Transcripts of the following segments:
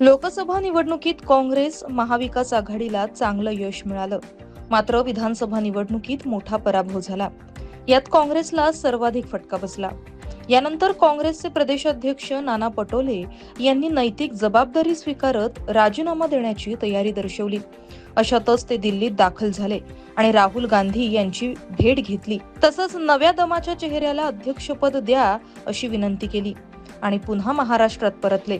लोकसभा निवडणुकीत काँग्रेस महाविकास आघाडीला चांगलं यश मिळालं. मात्र विधानसभा निवडणुकीत मोठा पराभव झाला. यात काँग्रेसला सर्वाधिक फटका बसला. यानंतर काँग्रेसचे प्रदेशाध्यक्ष नाना पटोले यांनी नैतिक जबाबदारी स्वीकारत राजीनामा देण्याची तयारी दर्शवली. अशातच ते दिल्लीत दाखल झाले आणि राहुल गांधी यांची भेट घेतली. तसंच नव्या दमाच्या चेहऱ्याला अध्यक्षपद द्या अशी विनंती केली आणि पुन्हा महाराष्ट्रात परतले.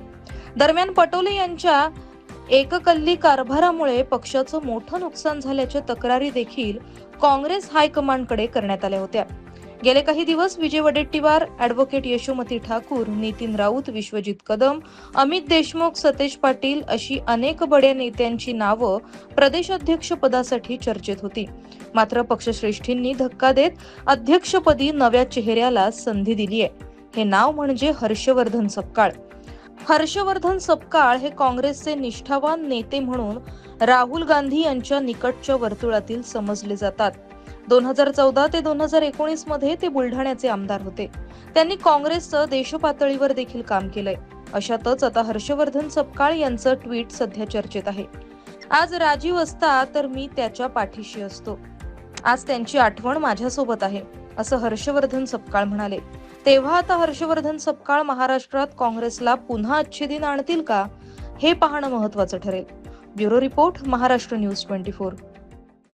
दरम्यान पटोले यांच्या एककल्ली कारभारामुळे पक्षाचं मोठं नुकसान झाल्याच्या तक्रारी देखील काँग्रेस हायकमांडकडे करण्यात आल्या होत्या. गेले काही दिवस विजय वडेट्टीवार ॲडव्होकेट यशोमती ठाकूर नितीन राऊत विश्वजित कदम अमित देशमुख सतेज पाटील अशी अनेक बड्या नेत्यांची नावं प्रदेशाध्यक्ष पदासाठी चर्चेत होती. मात्र पक्षश्रेष्ठींनी धक्का देत अध्यक्षपदी नव्या चेहऱ्याला संधी दिली आहे हे नाव म्हणजे हर्षवर्धन सपकाळ. हर्षवर्धन सपकाळ हे काँग्रेसचे निष्ठावान नेते म्हणून राहुल गांधी यांच्या निकटच्या वर्तुळातील समजले जातात. दोन हजार चौदा ते दोन हजार एकोणीसमध्ये ते बुलढाण्याचे आमदार होते. त्यांनी काँग्रेसचं देशपातळीवर देखील काम केलंय. अशातच आता हर्षवर्धन सपकाळ यांचं ट्विट सध्या चर्चेत आहे. आज राजीव असता तर मी त्याच्या पाठीशी असतो. आज त्यांची आठवण माझ्यासोबत आहे असं हर्षवर्धन सपकाळ म्हणाले. तेव्हा आता हर्षवर्धन सपकाळ महाराष्ट्रात काँग्रेसला पुन्हा अच्छे दिन आणतील का हे पाहणं महत्वाचं ठरेल. Bureau report Maharashtra news twenty four.